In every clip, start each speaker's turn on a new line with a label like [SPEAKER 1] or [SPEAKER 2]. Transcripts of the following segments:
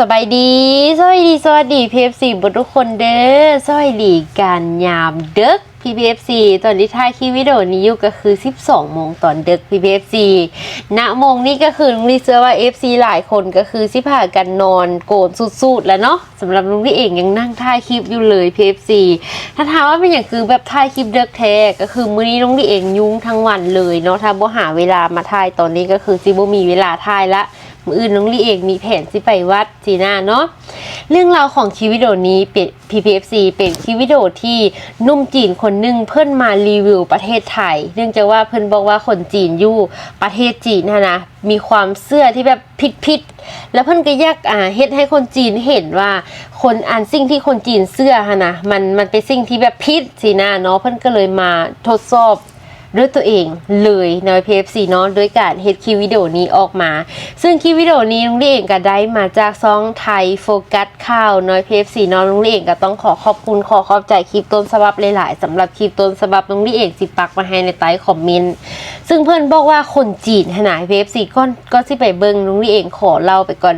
[SPEAKER 1] สบายดีสวัสดี สวัสดีพีเอฟซีบทุกคนเด้อสวัสดีการยามเด็กพีพีเอฟซีตอนที่ถ่ายคลิปวิดีโอนี้อยู่ก็คือ 12โมงตอนเด็กพีพีเอฟซีณโมงนี้ก็คือลุงลีเชื่อว่า FC หลายคนก็คือสิพากันนอนโกนสุดๆแล้วเนาะสำหรับลุงลี่เองยังนั่งถ่ายคลิปอยู่เลย PFC ถ้าถามว่าเป็นอย่างคือแบบถ่ายคลิปเด็กแท้ก็คือมื้อนี้ลุงลี่เองยุ่งทั้งวันเลยเนาะถ้าบ่หาเวลามาถ่ายตอนนี้ก็คือสิบ่มีเวลาถ่ายละ มืออื่นน้องลี่เองมีแผนสิไปวัดจีน่าเนาะเรื่องราวของคลิปวิดโอนี้เป็น PPFC เป็นคลิปวิดโอที่นุ่มจีนคนหนึ่งเพิ่นมารีวิวประเทศไทย เนื่องจากว่าเพิ่นบอกว่าคนจีนอยู่ประเทศจีนนะนะมีความเชื่อที่แบบผิดๆแล้วเพิ่นก็อยากอ่าเฮ็ดให้คนจีนเห็นว่าคนอันสิ่งที่คนจีนเชื่อฮะนะมันมันเป็นสิ่งที่แบบผิดสินะเนาะเพิ่นก็เลยมาทดสอบ ด้วยตัวเองเลยใน PFC เนาะโดยการเฮ็ดคลิปวิดีโอนี้ออกมา ซึ่งคลิปวิดีโอนี้ลุงเลี่เองก็ได้มาจากซองไทยโฟกัสข่าวน้อย PFC เนาะลุงเลี่เองก็ต้องขอขอบคุณขอขอบใจคลิปต้นฉบับหลายๆสำหรับคลิปต้นฉบับลุงลี่เองสิปักมาให้ในใต้คอมเมนต์ซึ่งเพื่อนบอกว่าคนจีนขนาด PFC ก็ก็สิไปเบิ่งลุงลี่เองขอเล่าไปก่อน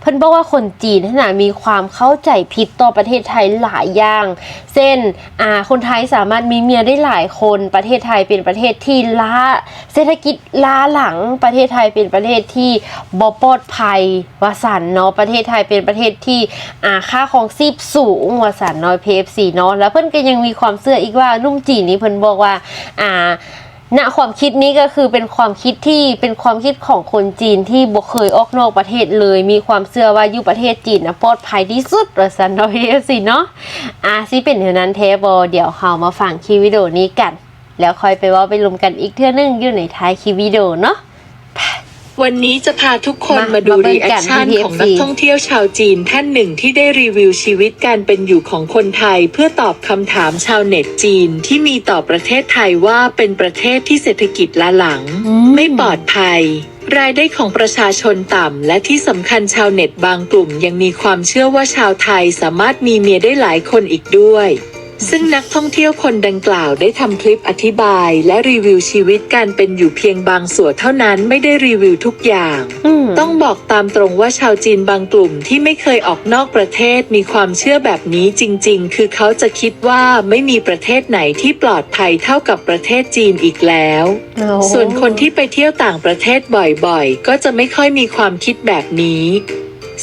[SPEAKER 1] เพื่อนบอกว่าคนจีนขนาดมีความเข้าใจผิดต่อประเทศไทยหลายอย่าง เช่นอ่าคนไทยสามารถมีเมียได้หลายคนประเทศไทยเป็นประเทศที่ล้า เศรษฐกิจล้าหลังประเทศไทยเป็นประเทศที่บ่ปลอดภัยวาสันเนาะประเทศไทยเป็นประเทศที่อ่าค่าของชีพสูงวาสันเนาะ PFC เนาะแล้วเพื่อนก็ยังมีความเชื่ออีกว่านุ่มจีนนี่เพิ่นบอกว่าอ่าณความคิดนี้ก็คือเป็นความคิดที่เป็นความคิดของคนจีนที่บ่เคยออกนอกประเทศเลย มีความเชื่อว่าอยู่ประเทศจีนนะปลอดภัยที่สุดว่าซั่นเนาะ PFC เนาะอะสิเป็นเท่านั้นแท้บ่เดี๋ยวเฮามาฟังคลิปวิดีโอนี้กัน แล้วค่อยไปเว่าไปรวมกันอีกเทื่อนึงอยู่ในท้ายคลิปวิดีโอเนาะ
[SPEAKER 2] วันนี้จะพาทุกคน
[SPEAKER 1] มา
[SPEAKER 2] มาดู
[SPEAKER 1] มาเบิ่
[SPEAKER 2] รี
[SPEAKER 1] ง
[SPEAKER 2] แอ
[SPEAKER 1] กั
[SPEAKER 2] คนชั่น
[SPEAKER 1] ที่
[SPEAKER 2] ของ
[SPEAKER 1] PFC
[SPEAKER 2] นักท่องเที่ยวชาวจีนท่านหนึ่งที่ได้รีวิวชีวิตการเป็นอยู่ของคนไทย เพื่อตอบคำถามชาวเน็ตจีนที่มีต่อประเทศไทยว่าเป็นประเทศที่เศรษฐกิจล้าหลัง
[SPEAKER 1] อืม
[SPEAKER 2] ไม่ปลอดภัย รายได้ของประชาชนต่ำ และที่สำคัญชาวเน็ตบางกลุ่มยังมีความเชื่อว่าชาวไทยสามารถมีเมียได้หลายคนอีกด้วย ซึ่งนักท่องเที่ยวคนดังกล่าวได้ทำคลิปอธิบายและรีวิวชีวิตการเป็นอยู่เพียงบางส่วนเท่านั้นไม่ได้รีวิวทุกอย่าง
[SPEAKER 1] อืม
[SPEAKER 2] ต้องบอกตามตรงว่าชาวจีนบางกลุ่มที่ไม่เคยออกนอกประเทศมีความเชื่อแบบนี้จริง ๆ คือเขาจะคิดว่าไม่มีประเทศไหนที่ปลอดภัยเท่ากับประเทศจีนอีกแล้ว
[SPEAKER 1] โอ้
[SPEAKER 2] ส่วนคนที่ไปเที่ยวต่างประเทศบ่อยๆ ก็จะไม่ค่อยมีความคิดแบบนี้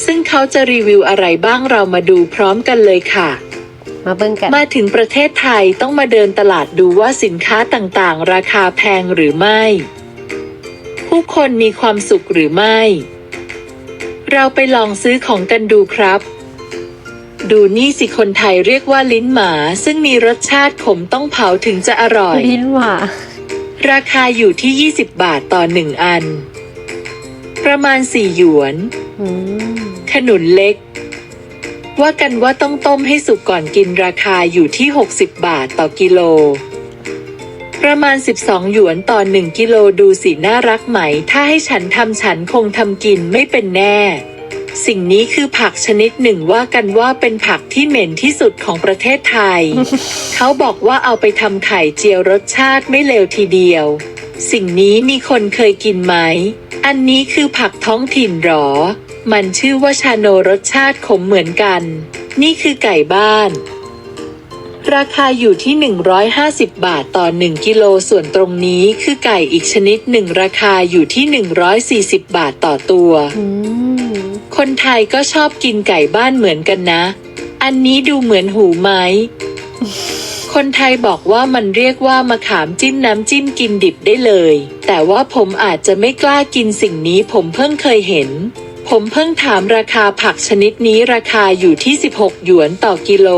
[SPEAKER 2] ซึ่งเขาจะรีวิวอะไรบ้างเรามาดูพร้อมกันเลยค่ะ
[SPEAKER 1] มาเบิ่งกัน
[SPEAKER 2] มาถึงประเทศไทยต้องมาเดินตลาดดูว่าสินค้าต่างๆ ราคาแพงหรือไม่ ผู้คนมีความสุขหรือไม่ เราไปลองซื้อของกันดูครับ ดูนี่สิคนไทยเรียกว่าลิ้นหมา ซึ่งมีรสชาติขมต้องเผาถึงจะอร่อย
[SPEAKER 1] ลิ้นหว่า
[SPEAKER 2] ราคาอยู่ที่ 20 บาทต่อหนึ่งอัน ประมาณ 4 หยวน
[SPEAKER 1] อืม
[SPEAKER 2] ขนุนเล็ก ว่ากันว่าต้องต้มให้สุกก่อนกินราคาอยู่ที่ 60 บาทต่อกิโล ประมาณ 12 หยวนต่อ 1 กิโลดูสิน่ารักไหม ถ้าให้ฉันทำฉันคงทำกินไม่เป็นแน่ สิ่งนี้คือผักชนิดหนึ่งว่ากันว่าเป็นผักที่เหม็นที่สุดของประเทศไทย เขาบอกว่าเอาไปทำไข่เจียวรสชาติไม่เลวทีเดียว สิ่งนี้มีคนเคยกินไหม อันนี้คือผักท้องถิ่นหรอ มันชื่อว่าชาโนรสชาติขมเหมือนกัน นี่คือไก่บ้าน ราคาอยู่ที่ 150 บาทต่อ 1 กิโลส่วนตรงนี้คือไก่อีกชนิดหนึ่งราคาอยู่ที่ 140 บาทต่อตัว คนไทยก็ชอบกินไก่บ้านเหมือนกันนะ อันนี้ดูเหมือนหูไหมคนไทยบอกว่ามันเรียกว่ามะขามจิ้มน้ำจิ้มกินดิบได้เลย แต่ว่าผมอาจจะไม่กล้ากินสิ่งนี้ผมเพิ่งเคยเห็น ผมเพิ่งถามราคาผักชนิดนี้ราคาอยู่ที่ 16 หยวนต่อกิโล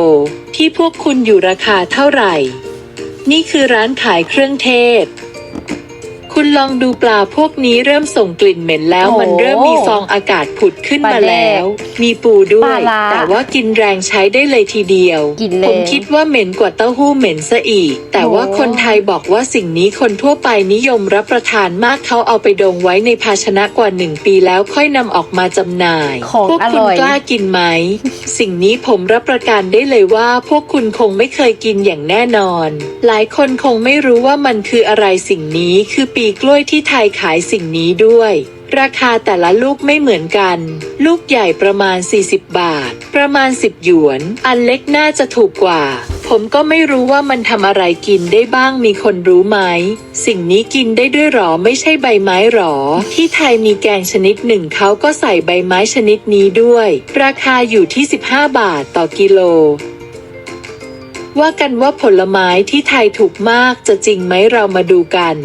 [SPEAKER 2] ที่พวกคุณอยู่ราคาเท่าไหร่ นี่คือร้านขายเครื่องเทศ คุณลองดูปลาพวกนี้เริ่มส่งกลิ่นเหม็นแล้ว
[SPEAKER 1] โอ้
[SPEAKER 2] มันเริ่มมีฟองอากาศผุดขึ้น
[SPEAKER 1] ปลา
[SPEAKER 2] มา
[SPEAKER 1] แดก
[SPEAKER 2] แล้ว มีปูด้ว
[SPEAKER 1] ปลายร้า
[SPEAKER 2] แต่ว่ากินแรงใช้ได้เลยทีเดียว
[SPEAKER 1] กินเลย
[SPEAKER 2] ผมคิดว่าเหม็นกว่าเต้าหู้เหม็นซะอีก แต่ว่า
[SPEAKER 1] โอ้
[SPEAKER 2] คนไทยบอกว่าสิ่งนี้คนทั่วไปนิยมรับประทานมากเขาเอาไปดองไว้ในภาชนะกว่าหนึ่งปีแล้วค่อยนำออกมาจำหน่าย
[SPEAKER 1] ของ
[SPEAKER 2] พวก
[SPEAKER 1] อ
[SPEAKER 2] คุณ
[SPEAKER 1] ร่อย
[SPEAKER 2] กล้ากินไหม สิ่งนี้ผมรับประกันได้เลยว่า พวกคุณคงไม่เคยกินอย่างแน่นอน หลายคนคงไม่รู้ว่ามันคืออะไรสิ่งนี้คือปีกล้วยที่ไทยขายสิ่งนี้ด้วย ราคาแต่ละลูกไม่เหมือนกัน ลูกใหญ่ประมาณ 40 บาท ประมาณ 10 หยวน อันเล็กน่าจะถูกกว่า ผมก็ไม่รู้ว่ามันทำอะไรกินได้บ้างมีคนรู้ไหม สิ่งนี้กินได้ด้วยหรอไม่ใช่ใบไม้หรอ ที่ไทยมีแกงชนิดหนึ่งเขาก็ใส่ใบไม้ชนิดนี้ด้วย ราคาอยู่ที่ 15 บาทต่อกิโลว่ากันว่าผลไม้ที่ไทยถูกมากจะจริงไหมเรามาดูกัน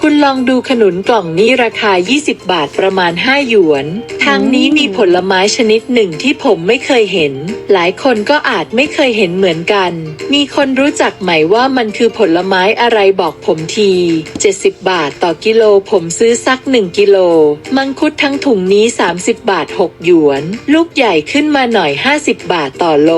[SPEAKER 2] คุณลองดูขนุนกล่องนี้ราคา 20 บาทประมาณ 5 หยวน ทางนี้มีผลไม้ชนิดหนึ่งที่ผมไม่เคยเห็น หลายคนก็อาจไม่เคยเห็นเหมือนกัน มีคนรู้จักไหมว่ามันคือผลไม้อะไรบอกผมที 70 บาทต่อกิโลผมซื้อสัก 1 กิโล มังคุดทั้งถุงนี้ 30 บาท 6 หยวน ลูกใหญ่ขึ้นมาหน่อย 50 บาทต่อโล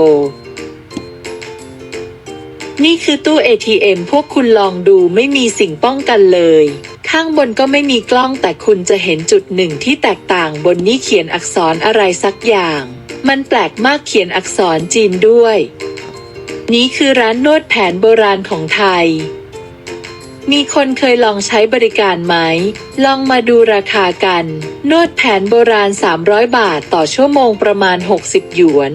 [SPEAKER 2] นี่คือตู้ ATM พวกคุณลองดูไม่มีสิ่งป้องกันเลย ข้างบนก็ไม่มีกล้องแต่คุณจะเห็นจุดหนึ่งที่แตกต่างบนนี้เขียนอักษรอะไรสักอย่าง มันแปลกมากเขียนอักษรจีนด้วย นี้คือร้านนวดแผนโบราณของไทย มีคนเคยลองใช้บริการไหม ลองมาดูราคากัน นวดแผนโบราณ 300 บาทต่อชั่วโมงประมาณ 60 หยวน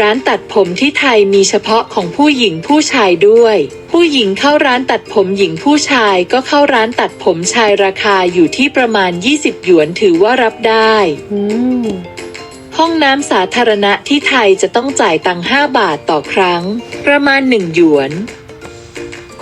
[SPEAKER 2] ร้านตัดผมที่ไทยมีเฉพาะของผู้หญิงผู้ชายด้วย ผู้หญิงเข้าร้านตัดผมหญิงผู้ชายก็เข้าร้านตัดผมชายราคาอยู่ที่ประมาณ 20 หยวนถือว่ารับได้
[SPEAKER 1] อืม
[SPEAKER 2] ห้องน้ำสาธารณะที่ไทยจะต้องจ่ายตังค์5บาทต่อครั้ง ประมาณ 1 หยวน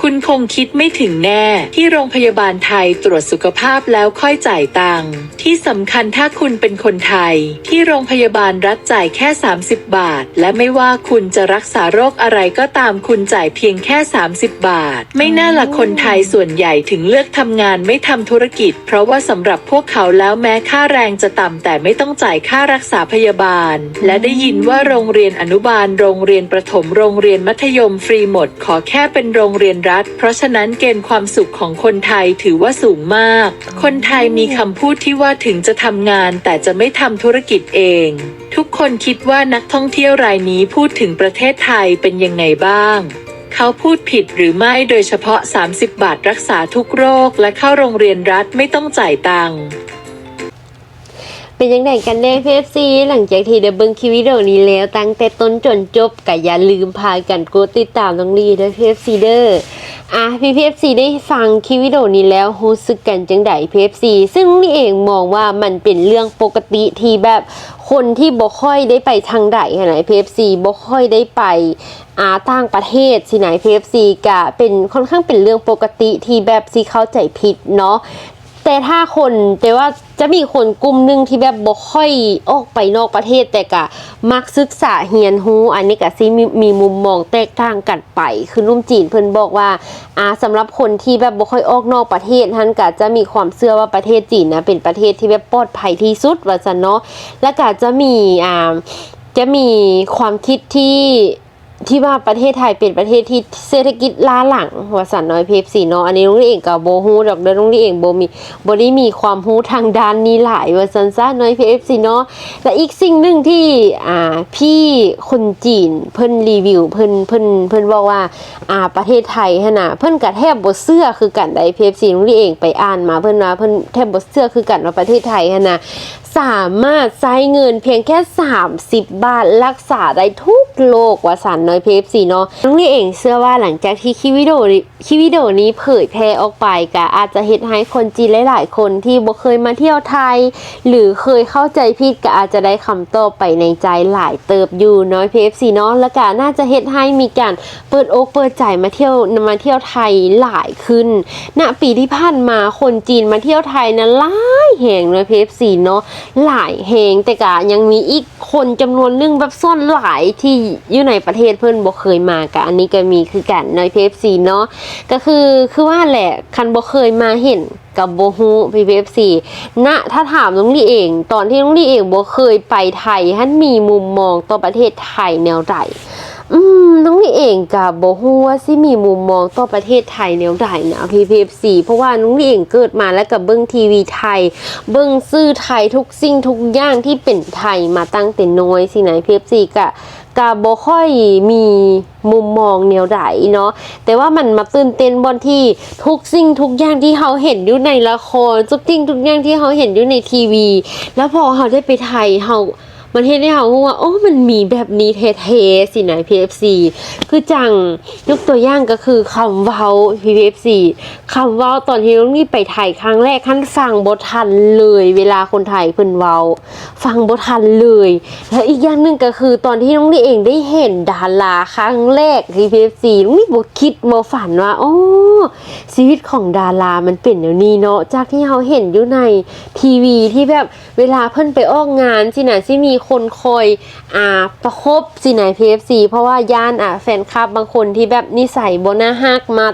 [SPEAKER 2] คุณคงคิดไม่ถึงแน่ ที่โรงพยาบาลไทยตรวจสุขภาพแล้วค่อยจ่ายตังค์ที่สำคัญถ้าคุณเป็นคนไทย ที่โรงพยาบาลรัฐจ่ายแค่ 30 บาท และไม่ว่าคุณจะรักษาโรคอะไรก็ตามคุณจ่ายเพียงแค่ 30 บาท ไม่น่าละคนไทยส่วนใหญ่ถึงเลือกทำงานไม่ทำธุรกิจ เพราะว่าสำหรับพวกเขาแล้วแม้ค่าแรงจะต่ำแต่ไม่ต้องจ่ายค่ารักษาพยาบาล และได้ยินว่าโรงเรียนอนุบาล โรงเรียนประถมโรงเรียนมัธยมฟรีหมด ขอแค่เป็นโรงเรียนรัฐ เพราะฉะนั้นเกณฑ์ความสุขของคนไทยถือว่าสูงมาก คนไทยมีคำพูดที่ว่าถึงจะทำงานแต่จะไม่ทำธุรกิจเอง ทุกคนคิดว่านักท่องเที่ยวรายนี้พูดถึงประเทศไทยเป็นยังไงบ้างเขาพูดผิดหรือไม่โดยเฉพาะ 30 บาทรักษาทุกโรคและเข้าโรงเรียนรัฐไม่ต้องจ่ายตังค์
[SPEAKER 1] เป็นยังไงกันแน่พีเอฟซีหลังจากที่ได้เบิ่งคลิปวิดีโอนี้แล้วตั้งแต่ต้นจนจบก็อย่าลืมพากันกดติดตามน้องลีด้วยพีเอฟซีเด้ออะพี่พีเอฟซีได้ฟังคลิปวิดีโอนี้แล้วรู้สึกกันจังไดเอฟซีซึ่งน้องลีเองมองว่ามันเป็นเรื่องปกติที่แบบคนที่บ่ค่อยได้ไปทางใดไหนพีเอฟซีบ่ค่อยได้ไปอาต่างประเทศสิไหน PFC กะเป็นค่อนข้างเป็นเรื่องปกติที่แบบซีเข้าใจผิดเนาะ แต่ถ้าคนแต่ว่าจะมีคนกลุ่มหนึ่งที่แบบบ่ค่อยออกไปนอกประเทศแต่กะมักศึกษาเฮียนฮู้อันนี้ก็สิมีมีมุมมองแตกต่างกันไป คือนุ่มจีนเพิ่นบอกว่าอ่าสำหรับคนที่แบบบ่ค่อยออกนอกประเทศท่านก็จะมีความเชื่อว่าประเทศจีนนะเป็นประเทศที่แบบปลอดภัยที่สุดว่าซั่นเนาะแล้วก็จะมีอ่าจะมีความคิดที่ ที่ว่าประเทศไทยเป็นประเทศที่เศรษฐกิจล้าหลังว่าสันน้อยเพฟสีเนาะอันนี้ลุงลี่เองกับโบฮูดอกเด้อลุงลี่เองโบมีโบได้มีความรู้ทางด้านนี้หลายว่าสันซ่าน้อยเพฟสีเนาะและอีกสิ่งหนึ่งที่อ่าพี่คนจีนเพิ่นรีวิวเพิ่นเพิ่นเพิ่นบอกว่าอ่าประเทศไทยฮะนะเพิ่นกะแทบบ่เชื่อคือกันได้เพฟซีลุงลี่เองไปอ่านมาเพิ่นว่าเพิ่นแทบบ่เชื่อคือกันว่าประเทศไทยฮะนะ สามารถใช้เงินเพียงแค่ 30 บาทรักษาได้ทุกโรคว่าสันน้อยเพฟซีเนาะน้องนี่เองเชื่อว่าหลังจากที่คลิปวิดีโอคลิปวิดีโอนี้เผยแพร่ออกไปก็อาจจะเฮ็ดให้คนจีนหลาย ๆ คนที่บ่เคยมาเที่ยวไทย หรือเคยเข้าใจผิดก็อาจจะได้คำตอบไปในใจหลายเติบอยู่น้อยเพฟซีเนาะแล้วก็น่าจะเฮ็ดให้มีการเปิดอกเปิดใจมาเที่ยวมาเที่ยวไทยหลายขึ้นณปีที่ผ่านมาคนจีนมาเที่ยวไทยนะหลายแห่งเลยเพฟซีเนาะหลายแหงแต่กะยังมีอีกคนจำนวนนึงแบบซ่อนหลายที่อยู่ในประเทศเพิ่อนบ่เคยมากะอันนี้ก็มีคือกันในเพฟซีเนาะก็คือคือว่าแหละคันบ่เคยมาเห็นกับโบฮูพีพีเอฟซีณถ้าถามน้องลี่เอง ตอนที่น้องลี่เองบ่เคยไปไทยท่านมีมุมมองต่อประเทศไทยแนวใดอืม น้องนี่เองกับโบฮู้ว่าสิมีมุมมองต่อประเทศไทยแนวใดนะ PPFC เพราะว่าน้องนี่เองเกิดมาแล้วกับเบิ้งทีวีไทย เบิ้งซื่อไทยทุกสิ่งทุกอย่างที่เป็นไทยมาตั้งแต่น้อยสิไหนะ PPFC กะกาบ่ค่อยมีมุมมองแนวใดเนาะแต่ว่ามันมาตื่นเต้นบนที่ทุกสิ่งทุกอย่างที่เขาเห็นอยู่ในละครทุกสิ่งทุกอย่างที่เขาเห็นอยู่ในทีวี แล้วพอเขาได้ไปไทยเขา มันเห็นได้เขาว่าโอ้มันมีแบบนี้เท่ๆสินะ PFC คือจังยกตัวอย่างก็คือคำเว้า PFC คำเว้าตอนที่น้องนี่ไปไทยครั้งแรกขั้นฟังบททันเลยเวลาคนไทยเพิ่นเว้า ฟังบททันเลย แล้วอีกอย่างหนึ่งก็คือตอนที่น้องนี่เองได้เห็นดาราครั้งแรกที่ PFC น้องนี่บ่คิดบ่ฝันว่าโอ้ชีวิตของดารามันเป็นอย่างนี้เนาะจากที่เราเห็นอยู่ในทีวีที่แบบเวลาเพิ่นไปออกงานสินะที่มีคนคอยอ่าประคบสินะ PFC เพราะว่าย่านอะแฟนคลับบางคนที่แบบนิสัยบน่าฮักมา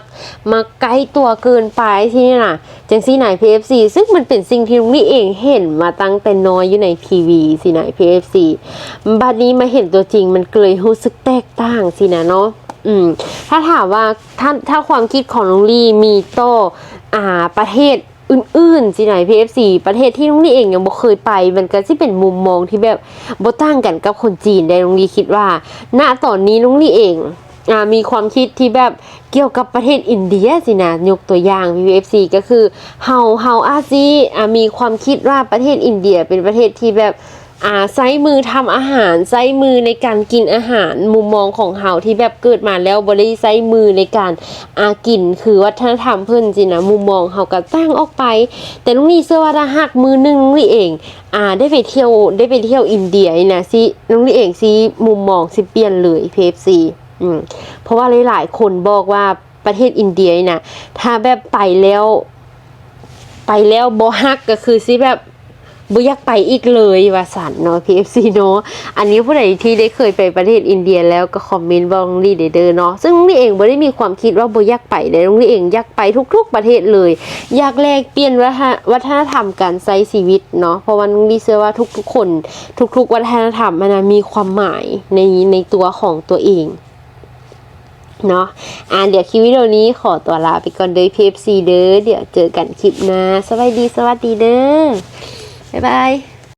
[SPEAKER 1] มาใกล้ตัวเกินไปที่นี่น่ะจังซี่ไหน PFC ซึ่งมันเป็นสิ่งที่ลุงนี่เองเห็นมาตั้งแต่น้อยอยู่ในทีวีสิไหน PFC บัดนี้มาเห็นตัวจริงมันเกยรู้สึกแตกต่างสินะเนาะอืมถ้าถามว่าถ้าถ้าความคิดของลุงลี่มีโตออ่าประเทศ อื่นๆสิไหน PFC ประเทศที่ลุงลี่เองยังบ่เคยไป มันก็สิเป็นมุมมองที่แบบบ่ต่างกันกับคนจีนได้ลุงลี่คิดว่า ณตอนนี้ลุงลี่เองอมีความคิดที่แบบเกี่ยวกับประเทศอินเดียสินะยกตัวอย่าง VFC ก็คือเฮาเฮาอาซีอมีความคิดว่าประเทศอินเดียเป็นประเทศที่แบบ อ่าใช้มือทำอาหารใช้มือในการกินอาหารมุมมองของเฮาที่แบบเกิดมาแล้วบ่ได้ใช้มือในการอากินคือวัฒนธรรมเพิ่นสินะมุมมองเฮาก็ตั้งออกไป แต่ลุงนี่เชื่อว่าถ้าหากมือหนึงลุงนี่เองอ่าได้ไปเที่ยวได้ไปเที่ยวอินเดียนะสิลุงนี่เองสิมุมมองสิเปลี่ยนเลย PFC อืมเพราะว่าหลายๆคนบอกว่าประเทศอินเดียนี่นะถ้าแบบไปแล้ว ไปแล้วบ่ฮักก็คือสิแบบ บ่อยากไปอีกเลยว่าสันเนาะ PFC เนาะอันนี้ผู้ใดที่ได้เคยไปประเทศอินเดียแล้วก็คอมเมนต์บอกลุงลี่เด้อเนาะซึ่งลุงลี่เองบ่ได้มีความคิดว่าบ่อยากไปเลยลุงลี่เองอยากไปทุก ๆประเทศเลย อยากแลกเปลี่ยนวัฒนวัฒนธรรมการใช้ชีวิตเนาะเพราะว่าลุงลี่เชื่อว่าทุกๆคน ทุก ๆ วัฒนธรรมมันมีความหมายในในตัวของตัวเองเนาะ อ่าเดี๋ยวคลิปวิดีโอนี้ขอตัวลาไปก่อนเด้อ PFC เด้อ เดี๋ยวเจอกันคลิปหน้าสวัสดีสวัสดีเด้อ บ๊ายบาย